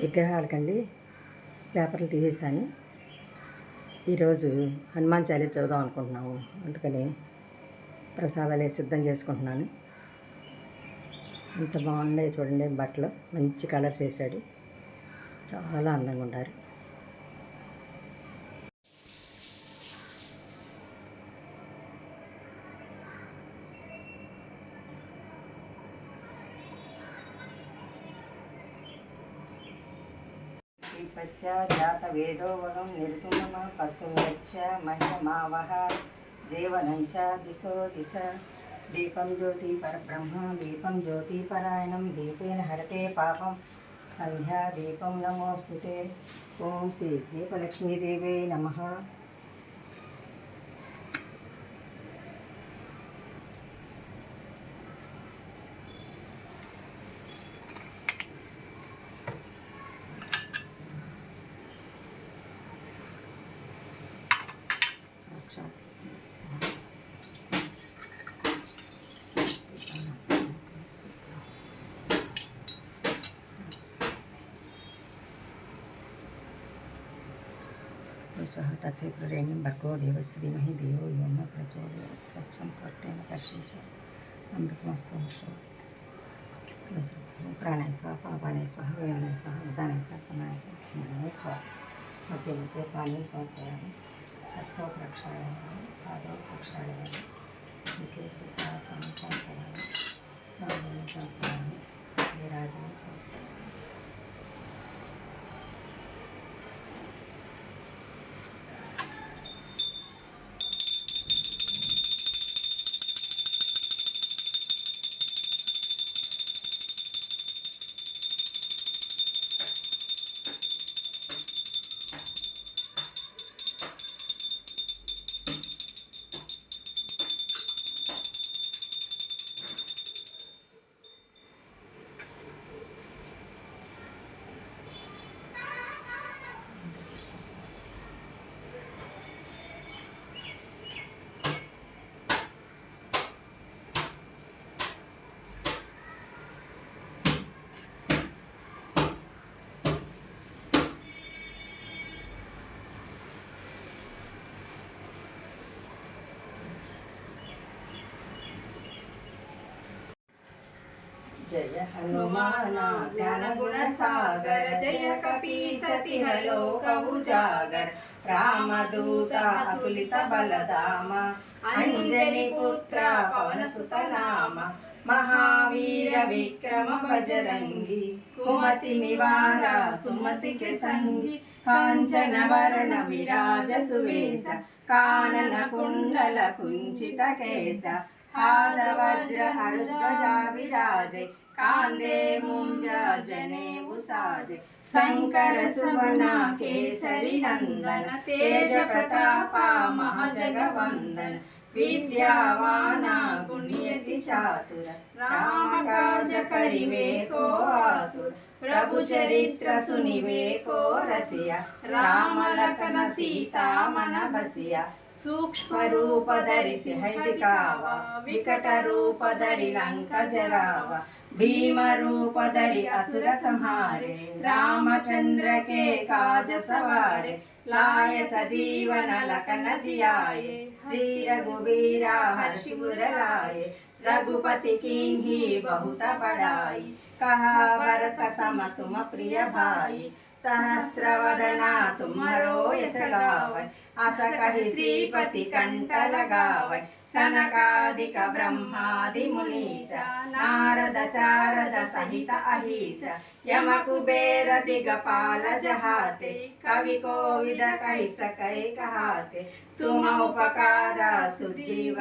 విగ్రహాలకండి పేపర్లు తీసేసాను. ఈరోజు హనుమాన్ చాలీ చదువుదాం అనుకుంటున్నాము. అందుకని ప్రసాదాలు సిద్ధం చేసుకుంటున్నాను. అంత బాగున్నాయి చూడండి బట్టలు. మంచి కలర్స్ వేసాడు చాలా అందంగా ఉండారు. तस्य जातवेदोवगं निर्गुणमः पशुमेच्च महिमावः जीवनं च दिशो दिश। दीपं ज्योतिपरब्रह्म दीपम ज्योतिपरायण, दीपेन हरते पापं। सन्ध्यादीपं नमोऽस्तु ते। ॐ श्री दीपलक्ष्मीदेवे नमः। भूतो सह भर्गो देवस्य धीमहि देव यो न स्वच्छम स्वच्छं त्वत्तेन कर्षिञ्च। अमृतमस्तु प्राणाय स्वाहा, पापानाय स्वाहा, गयानाय स्वाहा उदानाय स्वाहा, समानाय स्वाहा मनाय पानी मध्ये हस्त पानीं पाद हस्तौ मुखे सुखाचनं समर्पयामि। पादं समर्पयामि। జయ హనుమాన జ్ఞాన గుణ సాగర జయ కపీ సతి లోక ఉజాగర రామదూత అతులిత బలధామ అంజని పుత్ర పవన సుత నామ మహావీర విక్రమ బజరంగి కుమతి నివార సుమతికి సంగి కాంచన వరణ విరాజ సువేశ కానన కుండల కుంచిత కేశ हादवज्रहरुध्वजा विराजे कान्दे मुञ्जने उसाजे शङ्करसुवना केसरि नन्दन तेजप्रतापा महजगवन्दन विद्यावाना गुण्यति चातुर रामकाज करिवे को आतुर प्रभु चरित्र सुनिवे को रसिया राम लखन सीता मन बसिया सूक्ष्म रूप धरिसि हरिकावा विकट रूप धरि लंक जरावा भीमरूपधरि असुर संहारे रामचन्द्र के काज सवारे लाय सजीवन लखन जियाये श्री रघुवीरा हर्षि मुरलाये रघुपति किन्ही बहुत बड़ाई कहा भरत सम सुम प्रिय भाई सहस्रवदना तुम्हारो यस गावै अस कहि श्रीपति कंठ लगावै सनकादिक ब्रह्मादि मुनीस नारद शारद सहित अहिस यम कुबेर दिगपाल जहाते कवि कोविद कहि सकै कहाते तुम उपकार सुग्रीव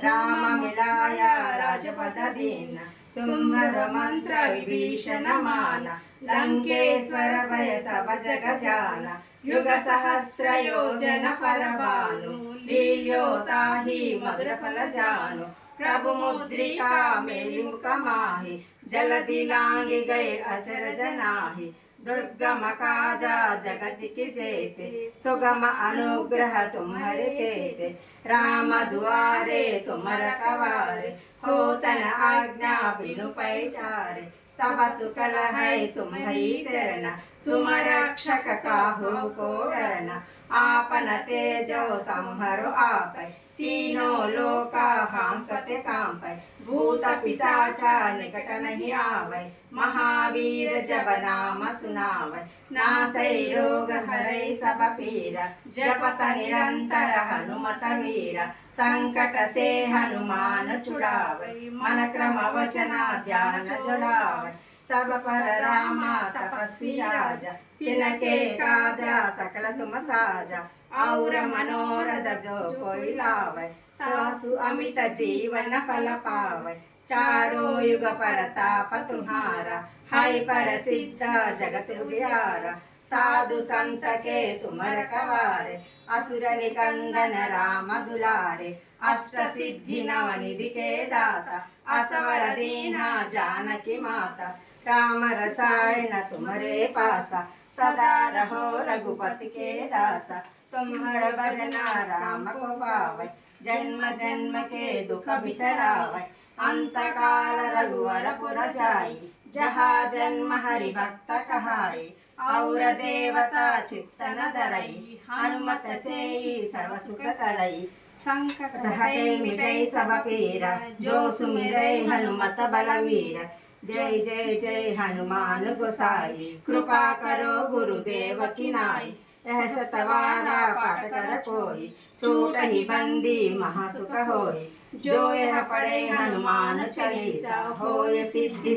राम राजपद दीन तुम्हर मंत्र विभीषण मान लंकेश्वर वयस सब जग जान युग सहस्र योजन फल भानु लील्योता ही मधुर फल जानु प्रभु मुद्रिका मेरी मुख माही जल लांगी गए अचर जनाही दुर्गम काजा जगत की जेते। सुगम अनुग्रह तुम्हारे तेते। राम दुआरे तुम रखवारे हो तन आज्ञा बिनु पैसारे। सब सुकल है तुम्हारी शरण। तुम रक्षक काहू को डरना आपन तेजो संहरो आप। तीनों लोका हम कते काम पर भूत पिशाचा निकट नहीं आवे महावीर जब नाम सुनावे नासै रोग हरै सब पीर जपत निरंतर हनुमत वीर संकट से हनुमान छुड़ावे मन क्रम वचना ध्यान जुड़ावे सब पर रामा तपस्वी राजा तिनके काजा सकल तुम साजा और मनोरथ जो कोई लावे तासु अमित जीवन फल पावे चारों युग परताप तुम्हारा हाय पर सिद्ध जगत उजियारा साधु संत के तुम रखवारे असुर निकंदन राम दुलारे अष्ट सिद्धि नव निधि के दाता असवर दीना जानकी माता राम रसायन तुम्हारे पासा सदा रहो रघुपति के दासा तुम्हार भजना राम को पावे जन्म जन्म के दुख बिसरावे अंत काल रघुवर पुर जाई जहाँ जन्म हरि भक्त कहाई और देवता चित्तन धरई हनुमत से ही सर्व सुख करई संकट हटे मिटै सब पीरा जो सुमिरै हनुमत बलवीर जय जय जय हनुमान गोसाई कृपा करो गुरुदेव की नाई यह पाठ कर कोई, छूट ही बंदी महासुख जो यह पढ़े हनुमान चालीसा सिद्धि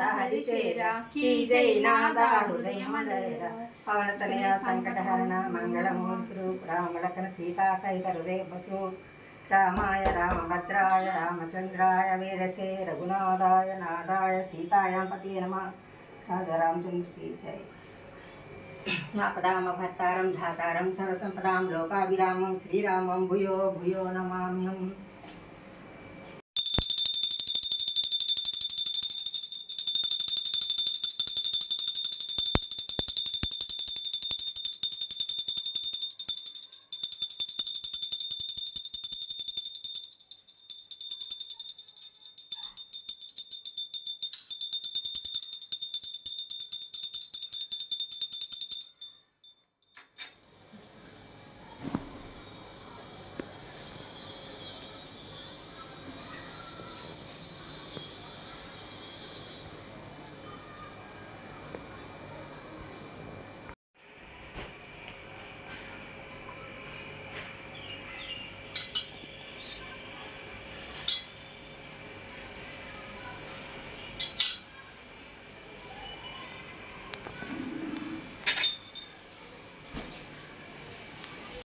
हरि चेरा, की जय नादा हृदय पवन संकट हरण, मंगल मूर्ति राम लखन सीता, सहित हृदय बसु रामाय रामचंद्राय, वीरसे रघुनाथाय नादाय, सीतायां पति नमः। राधा रामचंद्र की जय आपदाम भत्तारम धातारम सर्वसंपदाम लोकाभिरामम श्रीरामम भूयो भूयो नमाम्यहम